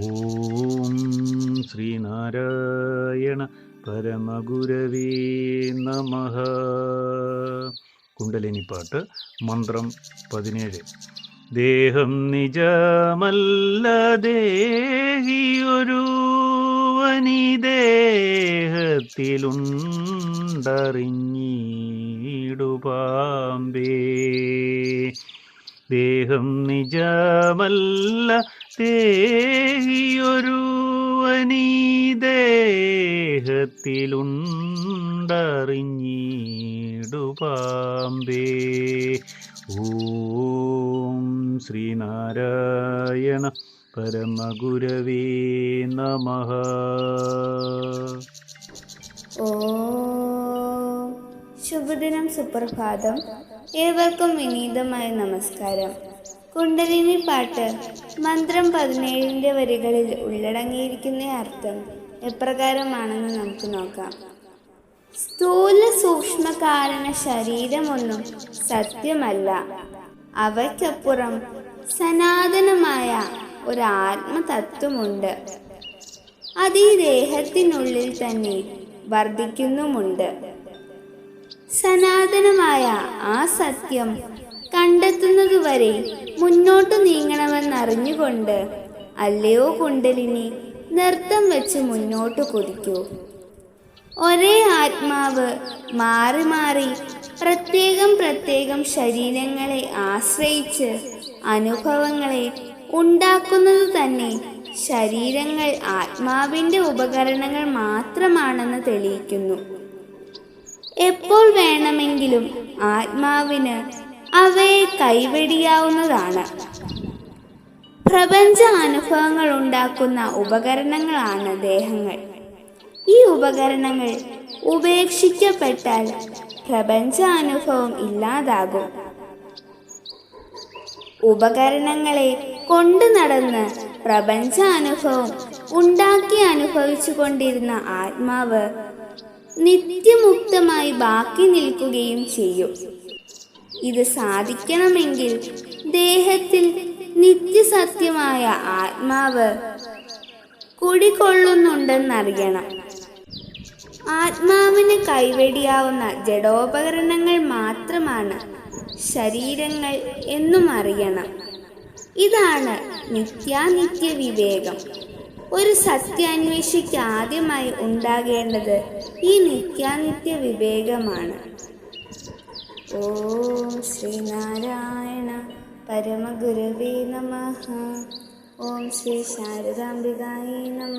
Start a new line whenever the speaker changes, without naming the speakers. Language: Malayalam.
ഓം ശ്രീനാരായണ പരമഗുരവേ നമ. കുണ്ടലിനിപ്പാട്ട് മന്ത്രം പതിനേഴ്. ദേഹം നിജമല്ല ദേഹിയൊരു ദേഹത്തിലുണ്ടറിഞ്ഞിടുപാമ്പേ ദേഹം നിജമല്ല ദേഹത്തിലുണ്ടറിഞ്ഞിടുപാമ്പേ ഓം ശ്രീനാരായണ പരമഗുരവേ നമ.
ഓ ശുഭദിനം സുപ്രഭാതം. ഏവർക്കും വിനീതമായ നമസ്കാരം. കുണ്ടലിനി പാട്ട് മന്ത്രം പതിനേഴിന്റെ വരികളിൽ ഉള്ളടങ്ങിയിരിക്കുന്ന അർത്ഥം എപ്രകാരമാണെന്ന് നമുക്ക് നോക്കാം. സ്ഥൂല സൂക്ഷ്മ കാരണ ശരീരമൊന്നും സത്യമല്ല. അവയ്ക്കപ്പുറം സനാതനമായ ഒരു ആത്മതത്വമുണ്ട് അത് ഈ ദേഹത്തിനുള്ളിൽ തന്നെ വർദ്ധിക്കുന്നുമുണ്ട്. സനാതനമായ ആ സത്യം കണ്ടെത്തുന്നതുവരെ മുന്നോട്ട് നീങ്ങണമെന്നറിഞ്ഞുകൊണ്ട് അല്ലയോ കുണ്ടലിനി നൃത്തം വെച്ച് മുന്നോട്ട് കുതിക്കൂ. ഒരേ ആത്മാവ് മാറി മാറി പ്രത്യേകം പ്രത്യേകം ശരീരങ്ങളെ ആശ്രയിച്ച് അനുഭവങ്ങളെ ഉണ്ടാക്കുന്നത് തന്നെ ശരീരങ്ങൾ ആത്മാവിന്റെ ഉപകരണങ്ങൾ മാത്രമാണെന്ന് തെളിയിക്കുന്നു. എപ്പോൾ വേണമെങ്കിലും ആത്മാവിന് അവയെ കൈവെടിയാവുന്നതാണ്. പ്രപഞ്ച അനുഭവങ്ങൾ ഉണ്ടാക്കുന്ന ഉപകരണങ്ങളാണ് ദേഹങ്ങൾ. ഈ ഉപകരണങ്ങൾ ഉപേക്ഷിക്കപ്പെട്ടാൽ പ്രപഞ്ച അനുഭവം ഇല്ലാതാകും. ഉപകരണങ്ങളെ കൊണ്ടു നടന്ന് പ്രപഞ്ച അനുഭവം ഉണ്ടാക്കി അനുഭവിച്ചു കൊണ്ടിരുന്ന ആത്മാവ് നിത്യമുക്തമായി ബാക്കി നിൽക്കുകയും ചെയ്യും. ഇത് സാധിക്കണമെങ്കിൽ ദേഹത്തിൽ നിത്യസത്യമായ ആത്മാവ് കുടികൊള്ളുന്നുണ്ടെന്നറിയണം. ആത്മാവിന് കൈവെടിയാവുന്ന ജഡോപകരണങ്ങൾ മാത്രമാണ് ശരീരങ്ങൾ എന്നും അറിയണം. ഇതാണ് നിത്യാനിത്യ വിവേകം. ഒരു സത്യാന്വേഷിക്ക് ആദ്യമായി ഉണ്ടാകേണ്ടത് ഈ നിത്യാനിത്യ വിവേകമാണ്. ഓം ശ്രീനാരായണ പരമഗുരുവേ നമ. ഓം ശ്രീ ശാരദാംബികായി നമ.